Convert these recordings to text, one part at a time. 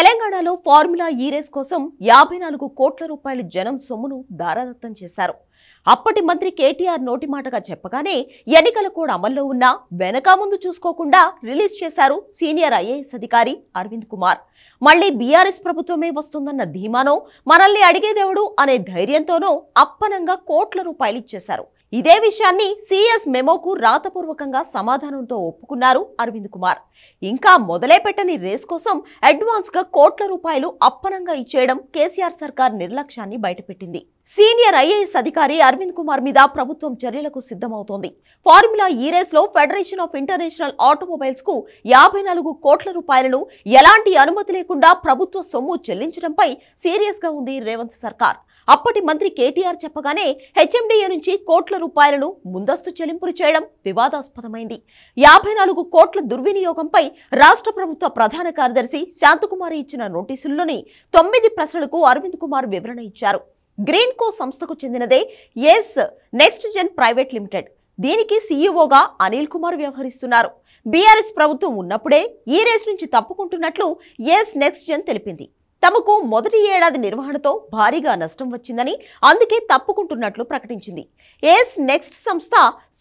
తెలంగాణలో ఫార్ములా ఈ రేస్ కోసం యాభై నాలుగు కోట్ల రూపాయల జనం సొమ్మును దారాదత్తం చేశారు. అప్పటి మంత్రి కేటీఆర్ నోటి మాటగా చెప్పగానే ఎన్నికల కోడ్ అమల్లో ఉన్నా వెనక ముందు చూసుకోకుండా రిలీజ్ చేశారు సీనియర్ ఐఏఎస్ అధికారి అరవింద్ కుమార్. మళ్ళీ బీఆర్ఎస్ ప్రభుత్వమే వస్తుందన్న ధీమానో మనల్ని అడిగేదేవుడు అనే ధైర్యంతోనో అప్పనంగా కోట్ల రూపాయలు ఇచ్చేశారు. ఇదే విషయాన్ని సీఎస్ మెమోకు రాతపూర్వకంగా సమాధానంతో ఒప్పుకున్నారు అరవింద్ కుమార్. ఇంకా మొదలే పెట్టని రేస్ కోసం అడ్వాన్స్గా కోట్ల రూపాయలు అప్పనంగా ఇచ్చేయడం కేసీఆర్ సర్కార్ నిర్లక్ష్యాన్ని బయటపెట్టింది. సీనియర్ ఐఏఎస్ అధికారి అరవింద్ కుమార్ మీద ప్రభుత్వం చర్యలకు సిద్ధమవుతోంది. ఫార్ములా ఈ రేస్లో ఫెడరేషన్ ఆఫ్ ఇంటర్నేషనల్ ఆటోమొబైల్స్కు యాభై నాలుగు కోట్ల రూపాయలను ఎలాంటి అనుమతి లేకుండా ప్రభుత్వ సొమ్ము చెల్లించడంపై సీరియస్గా ఉంది రేవంత్ సర్కార్. అప్పటి మంత్రి కేటీఆర్ చెప్పగానే హెచ్ఎండిఏ నుంచి కోట్ల రూపాయలను ముందస్తు చెల్లింపులు చేయడం వివాదాస్పదమైంది. యాభై నాలుగు కోట్ల దుర్వినియోగంపై రాష్ట్ర ప్రభుత్వ ప్రధాన కార్యదర్శి శాంతకుమారి ఇచ్చిన నోటీసుల్లోని తొమ్మిది ప్రశ్నలకు అరవింద్ కుమార్ వివరణ ఇచ్చారు. గ్రీన్ కో సంస్థకు చెందినదే S next gen private limited. దీనికి సీఈఓగా అనిల్ కుమార్ వ్యవహరిస్తున్నారు. బీఆర్ఎస్ ప్రభుత్వం ఉన్నప్పుడే ఈ రేస్ నుంచి తప్పుకుంటున్నట్లు ఎస్ నెక్స్ట్ జెన్ తెలిపింది. తమకు మొదటి ఏడాది నిర్వహణతో భారీగా నష్టం వచ్చిందని అందుకే తప్పుకుంటున్నట్లు ప్రకటించింది. ఏస్ నెక్స్ట్ సంస్థ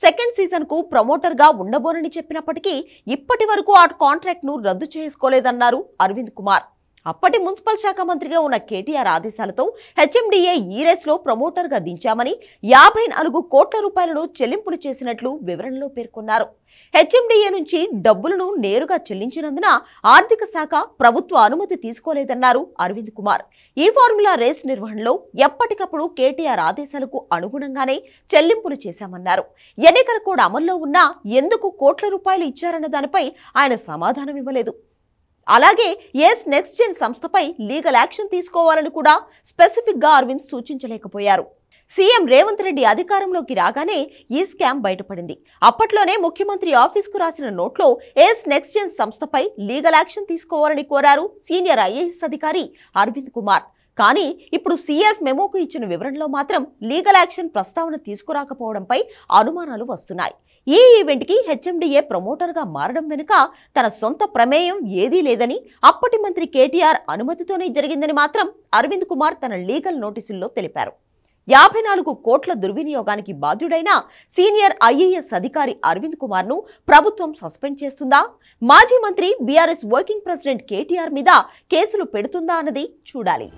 సెకండ్ సీజన్కు ప్రమోటర్గా ఉండబోనని చెప్పినప్పటికీ ఇప్పటి వరకు ఆ కాంట్రాక్ట్ను రద్దు చేసుకోలేదన్నారు అరవింద్ కుమార్. అప్పటి మున్సిపల్ శాఖ మంత్రిగా ఉన్న కేటీఆర్ ఆదేశాలతో హెచ్ఎండిఏ ఈ రేస్లో ప్రమోటర్గా దించామని యాభై నాలుగు కోట్ల రూపాయలను చెల్లింపులు చేసినట్లు వివరణలో పేర్కొన్నారు. హెచ్ఎండిఏ నుంచి డబ్బులను నేరుగా చెల్లించినందున ఆర్థిక శాఖ ప్రభుత్వ అనుమతి తీసుకోలేదన్నారు అరవింద్ కుమార్. ఈ ఫార్ములా రేస్ నిర్వహణలో ఎప్పటికప్పుడు కేటీఆర్ ఆదేశాలకు అనుగుణంగానే చెల్లింపులు చేశామన్నారు. ఎన్నికల కూడా అమల్లో ఉన్నా ఎందుకు కోట్ల రూపాయలు ఇచ్చారన్న దానిపై ఆయన సమాధానం ఇవ్వలేదు. అలాగే ఎస్ నెక్స్ట్ జెన్ సంస్థపై లీగల్ యాక్షన్ తీసుకోవాలని కూడా స్పెసిఫిక్గా అరవింద్ సూచించలేకపోయారు. సీఎం రేవంత్ రెడ్డి అధికారంలోకి రాగానే ఈ స్కామ్ బయటపడింది. అప్పట్లోనే ముఖ్యమంత్రి ఆఫీస్కు రాసిన నోట్లో ఎస్ నెక్స్ట్ జెన్ సంస్థపై లీగల్ యాక్షన్ తీసుకోవాలని కోరారు సీనియర్ ఐఏఎస్ అధికారి అరవింద్ కుమార్. కానీ ఇప్పుడు సీఎస్ మెమోకు ఇచ్చిన వివరణలో మాత్రం లీగల్ యాక్షన్ ప్రస్తావన తీసుకురాకపోవడంపై అనుమానాలు వస్తున్నాయి. ఈ ఈవెంట్కి హెచ్ఎండిఏ ప్రమోటర్గా మారడం వెనుక తన సొంత ప్రమేయం ఏదీ లేదని అప్పటి మంత్రి కేటీఆర్ అనుమతితోనే జరిగిందని మాత్రం అరవింద్ కుమార్ తన లీగల్ నోటీసుల్లో తెలిపారు. యాభై నాలుగు కోట్ల దుర్వినియోగానికి బాధ్యుడైన సీనియర్ ఐఏఎస్ అధికారి అరవింద్ కుమార్ను ప్రభుత్వం సస్పెండ్ చేస్తుందా? మాజీ మంత్రి బీఆర్ఎస్ వర్కింగ్ ప్రెసిడెంట్ కేటీఆర్ మీద కేసులు పెడుతుందా అన్నది చూడాలి.